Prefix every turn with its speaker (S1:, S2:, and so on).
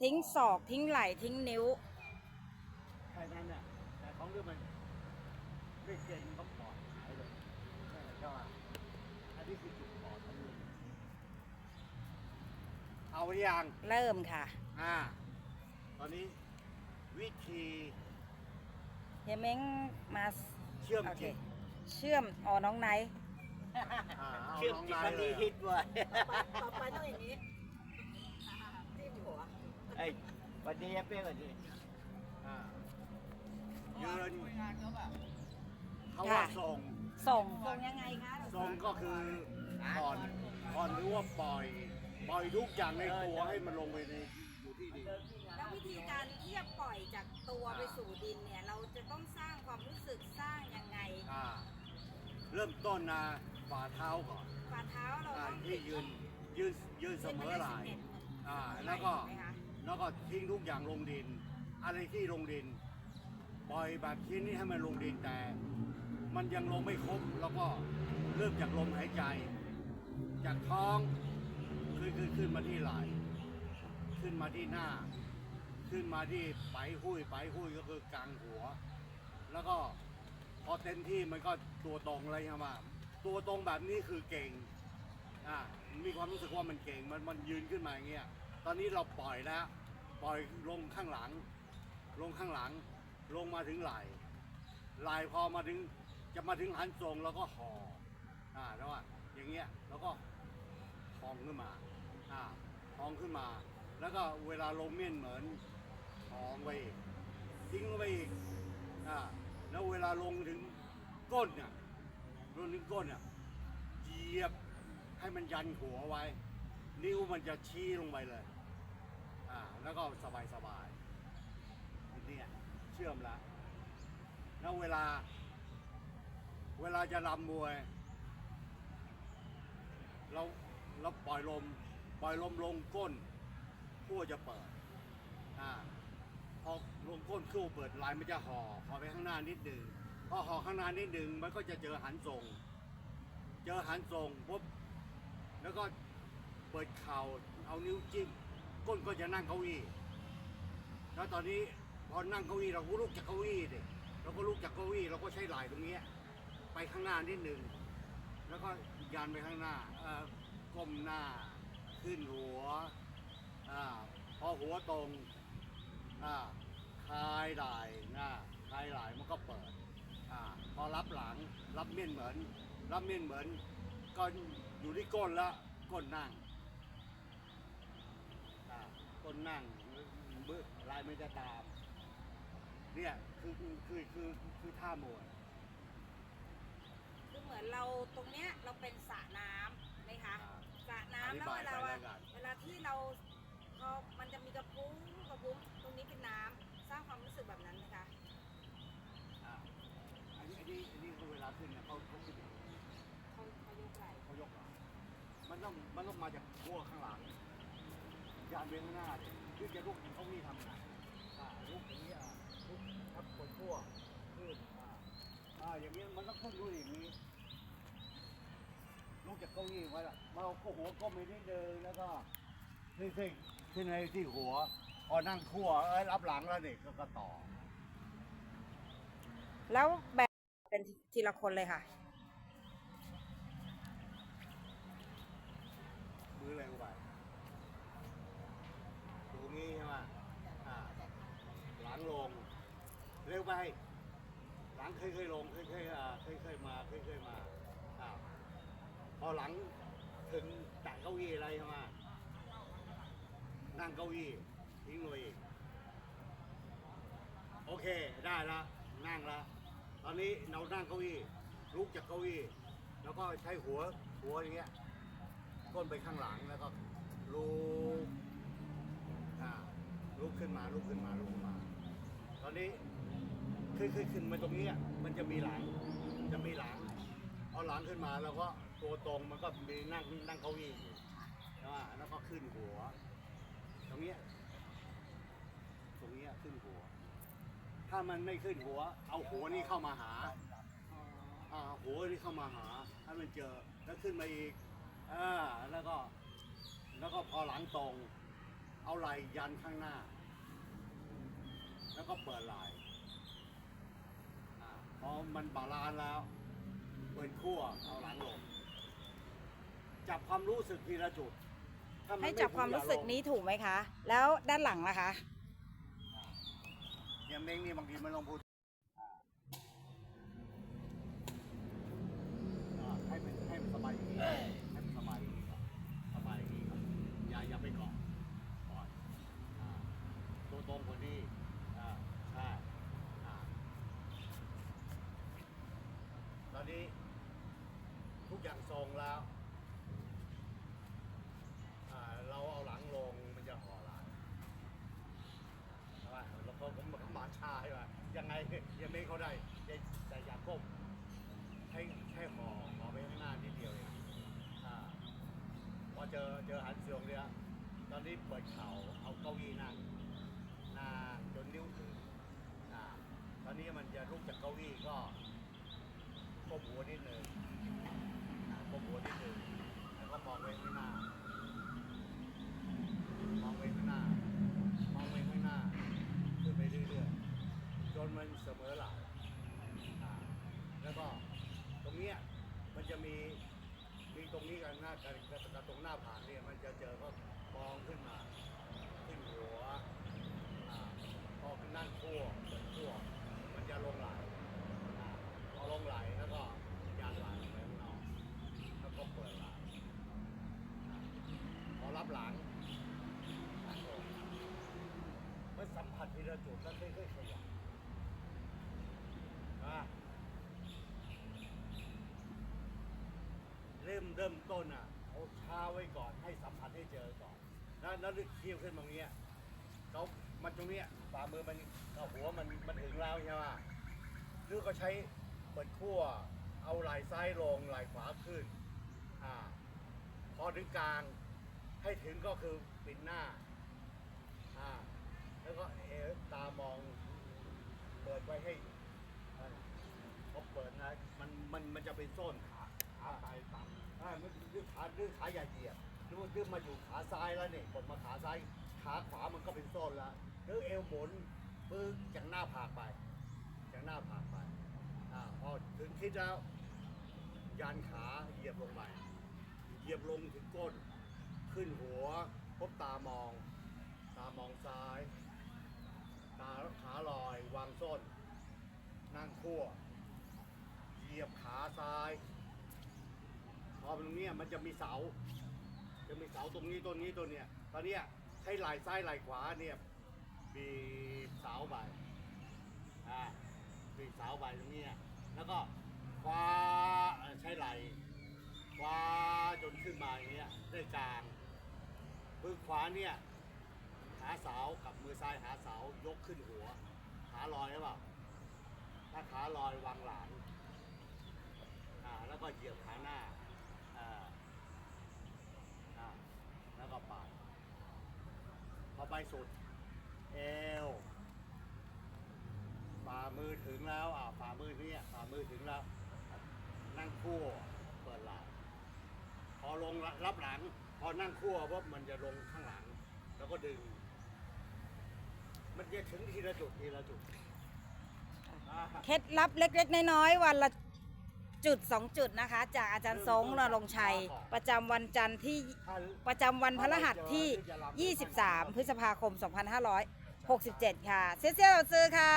S1: ทิ้งศอกทิ้งไหล่ทิ้งนิ้ว
S2: แค่นั้นเนี่ยแต่ของเรื่องมันไม่เก่งก็ปลอดหายเลยนั่นแหละก็ว่าอันนี้คือจุดปลอดทั้งนี้เอาหรือยัง
S1: เริ่มค่ะ
S2: อ่า ตอนนี้วิธี
S1: เฮียเม้งมา
S2: เชื่อม
S1: โอเค
S2: จิต
S1: เชื่อมอ๋อน้องไนท์
S2: อ่าเอา
S3: เชื่อม
S2: น้อง
S3: จิต
S2: นาย
S3: มัน
S2: เล
S3: มี
S2: ย
S3: ฮิตเว้ย
S1: ต่อไปต้องอย่างนี้ที่หัว
S3: ไอ้วันนี้เป้วันนี้
S2: อ่ายืนเขาว่าส่ง
S1: ส่งส่งยังไงคะ
S2: ส่งก็คือผ่อนผ่อนหรือว่าปล่อย ปล่อยทุกอย่างในตัวให้มันลงไปในอยู่ที่ดิน
S1: แล้ววิธีการที่จะปล่อยจากตัวไปสู่ดินเนี่ย เราจะต้องสร้างความรู้สึกสร้างยังไง
S2: อ่าเริ่มต้นนะฝ่าเท้าก่อน
S1: ฝ่าเท้าเรา
S2: อ่า
S1: ต้อง
S2: ที่ยืนยืนยืนเสมอไหลายอ่าแล้วก็
S1: ไหมคะ
S2: แล้วก็ทิ้งทุกอย่างลงดิน อะไรที่ลงดิน ปล่อยแบบชิ้นนี้ให้มันลงดินแต่ มันยังลงไม่ครบแล้วก็เริ่มจากลมหายใจ จากท้องขึ้นขึ้นขึ้นมาที่ไหล่ขึ้นมาที่หน้า ขึ้นมาที่ไปหุ้ยไปหุ้ยก็คือกลางหัว แล้วก็พอเต็มที่มันก็ตัวตรงเลยใช่ไหมตัวตรงแบบนี้คือเก่งอ่ามีความรู้สึกว่ามันเก่งมันมันยืนขึ้นมาอย่างเงี้ย ตอนนี้เราปล่อยแล้ว ปล่อยลงข้างหลัง ลงข้างหลัง ลงมาถึงไหล่ไหล่พอมาถึงจะมาถึงหันทรงแล้วก็ห่ออ่าแล้วว่าอย่างเงี้ยแล้วก็พองขึ้นมาอ่าพองขึ้นมา แล้วก็เวลาลงเม่นเหมือนพองไปอีกทิ้งไปอีกอ่าแล้วเวลาลงถึงก้นเนี่ยลงถึงก้นเนี่ยเหยียบให้มันยันหัวไว้ นิ้วมันจะชี้ลงไปเลย อ่า แล้วก็สบายสบายเนี่ยเชื่อมละแล้วเวลา เวลาจะรำมวย เราเราปล่อยลม ปล่อยลมลงก้นขั้วจะเปิด อ่า พอลงก้นคู่เปิดลายมันจะห่อห่อไปข้างหน้านิดหนึ่งพอห่อข้างหน้านิดหนึ่งมันก็จะเจอหันทรง เจอหันทรงปุ๊บแล้วก็ ปิดเข่าเอานิ้วจิ้มก้นก็จะนั่งเก้าอี้แล้วตอนนี้พอนั่งเก้าอี้เราก็ลุกจากเก้าอี้ดิเราก็ลุกจากเก้าอี้เราก็ใช้ไหล่ตรงเนี้ยไปข้างหน้านิดหนึ่งแล้วก็ยันไปข้างหน้าก้มหน้าขึ้นหัวอพอหัวตรงคลายไหล่หน้าคลายไหล่มันก็เปิดอพอรับหลังรับเม่นเหมือน รับเม่นเหมือนก็อยู่ที่ก้นละก้นนั่งาก้นนั่งเบื้อลายมันจะตาม เนี่ยคือคือคือคือคือท่ามวย
S1: คือเหมือนเราตรงเนี้ยเราเป็นสระน้ำไหมคะ
S2: อ่า
S1: สระน้ำ
S2: อธิ
S1: แล้ว
S2: บาย
S1: เวลา
S2: ไป
S1: ว่า
S2: แล้วกัน
S1: เวลาที่เราพอมันจะมีกระพุ้งกระพุ้งตรงนี้เป็นน้ำสร้างความรู้สึกแบบนั้นไหมคะ
S2: อ่าอันนี้อันนี้อันนี้คือเวลาขึ้นเนี่ยเขาเขาขึ้นอย่างนี้
S1: เขาเขายกไหล่
S2: เขายกหลังมันต้องมันต้องมาจากขั้วข้างหลัง ยานเวียนข้างหน้าเนี่ยคือจะลุกเขามีทำไงอ่าลุกอย่างนี้อะลุกทับปวดขั้วขึ้นอ่าอ่าอย่างนี้มันต้องขึ้นด้วยอย่างนี้ลุกจากเก้าอี้ไว้ละมาเอาหัวก้มไปนิดนึงแล้วก็ขึ้นขึ้นขึ้นในที่หัวพอนั่งขั้วเอ้ยรับหลังแล้วเด็กก็ก็ต่อ
S1: แล้วแบบเป็นทีละคนเลยค่ะ
S2: มือแรงไปตรงนี้ใช่ไหมอ่า หลังลง เร็ว ไปหลังเคยเคยลงเคยเคยอ่าเคยเคยมาเคยเคยมาอ่าพอหลังถึงแตะเก้าอี้อะไรใช่ไหมนั่งเก้าอี้ทิ้งเลยโอเคได้ละนั่งละตอนนี้เรานั่งเก้าอี้ลุกจากเก้าอี้แล้วก็ใช้หัวหัวอย่างเงี้ยก้นไปข้างหลังแล้วก็ลุกอ่าลุกขึ้นมาลุกขึ้นมาลุกขึ้นมา ตอนนี้ ขึ้นขึ้นขึ้นมาตรงนี้อะมันจะมีหลัง จะมีหลัง เอาหลังขึ้นมาแล้วก็ตัวตรงมันก็มีนั่งนั่งเก้าอี้อยู่ใช่ไหมแล้วก็ขึ้นหัว ตรงเนี้ยตรงเนี้ยขึ้นหัว ถ้ามันไม่ขึ้นหัว เอาหัวนี่เข้ามาหาอ่าหัวนี่เข้ามาหาให้มันเจอแล้วขึ้นมาอีกอ่าแล้วก็ แล้วก็พอหลังตรง เอเอาไหล่ยันข้างหน้า แล้วก็เปิดไหล่ อ่าพอมันบาลานซ์แล้วเปิดขั้วเอาหลังลง จับความรู้สึกทีละจุดถ้น
S1: ให้
S2: ไจั
S1: บความรู้สึก
S2: อย่ลง
S1: นี้ถูกไหมคะ แล้วด้านหลังล่ะคะ
S2: อย่างเม้งนี่บางทีมันลองพูดอ่าให้มันให้มันสบายอย่างนี้ให้มันสบายอย่างนี้ก่อนสบายอย่างนี้ก่อนอย่าอย่าไปเกาะก่อนอ่าตัวตรงกว่านี้อ่าใช่อ่าตอนนี้ ทุกอย่างทรงแล้วอ่าเราเอาหลังลงมันจะห่อหลัง ใช่ไหมแล้วก็ผมก็มาชาใช่ไหมยังไงยังไม่เขาได้แต่แต่อย่าก้มให้ให้ห่อห่อไปข้างหน้านิดเดียวเองอ่าพอเจอเจอหันเสียงเนี่ย ตอนนี้เปิดเข่าเอาเก้าอี้นั่งน้าจนนิ้วถึงอ่าตอนนี้มันจะลุกจากเก้าอี้ก็ก้มหัวนิดหนึ่งอ่าก้มหัวนิดหนึ่งแล้วก็มองไปข้างหน้ามองไปข้างหน้ามองไปข้างหน้าขึ้นไปเรื่อยๆจนมันเสมอหลักอ่าแล้วก็ตรงเนี้ยมันจะมีมีตรงนี้กันหน้ากันกับตรงหน้าผาเนี่ยมันจะเจอก็ มองขึ้นมาขึ้นหัวอ่าพอขึ้นนั่งขั้วเปิดขั้วมันจะลงไหลอ่าพอลงไหลแล้วก็ยันไหลไปข้างนอกแล้วก็เปิดไหลอ่าพอรับหลังมันสัมผัสทีละจุดแล้วค่อยๆขยับอะเริ่มเริ่มต้นอะเอาเท้าไว้ก่อนให้สัมผัสให้เจอก่อน แล้วแล้วลึกเคี้ยวขึ้นตรงเนี้ยเขามันตรงเนี้ยฝ่ามือมันเอาหัวมันมันถึงแล้วใช่ไหมหรือก็ใช้เปิดขั้วเอาไหล่ซ้ายลงไหล่ขวาขึ้นอ่าพอถึงกลางให้ถึงก็คือปิดหน้าอ่าแล้วก็เอตามองเปิดไว้ให้พอเปิดนะมันมันมันจะเป็นโซนขาขาซ้ายต่ำอ่ามันดื้อขาดื้อขาอย่าเหยียบ ดื้อดื้อมาอยู่ขาซ้ายแล้วนี่กดมาขาซ้าย ขาขวามันก็เป็นโซนแล้วหรือเอวหมุนปึ๊กจากหน้าผากไปจากหน้าผากไปอ่าพอถึงทิศแล้วยันขาเหยียบลงไปเหยียบลงถึงก้น ขึ้นหัวพบตามอง ตามองซ้าย ตาขาลอยวางส้น นั่งคั่วเหยียบขาซ้าย พอตรงนี้มันจะมีเสา จะมีเสาตรงนี้ต้นนี้ตัวเนี้ยตอนเนี้ยใช้ไหล่ซ้ายไหลขวาเนี่ยบีบเสาไปอ่าบีบเสาไปตรงเนี้ยแล้วก็คว้าเอ่อใช้ไหลคว้าจนขึ้นมาอย่างเงี้ยได้กลางมือขวาเนี่ยหาเสากับมือซ้ายหาเสายกขึ้นหัว ขาลอยหรือเปล่าถ้าขาลอยวางหลังอ่าแล้วก็เหยียบขาหน้าอ่าอ่าแล้วก็ปาดพอ ไปสุด เอวฝ่ามือถึงแล้ว อ่าฝ่ามือเนี่ยฝ่ามือถึงแล้ว นั่งคู่เปิดหลังพอลงรับหลัง พอนั่งคู่ปุ๊บมันจะลงข้างหลัง แล้วก็ดึง มันจะถึงทีละจุดทีละจุด
S1: เคล็ดลับเล็ก ๆ น้อยๆวันละ จุดสองจุดนะคะ จากอาจารย์ทรงนรงค์ชัย ประจำวันจันทร์ที่ประจำวันพฤหัสที่ 23 พฤษภาคม 2567 ค่ะ เซี่ยวๆซื้อค่ะ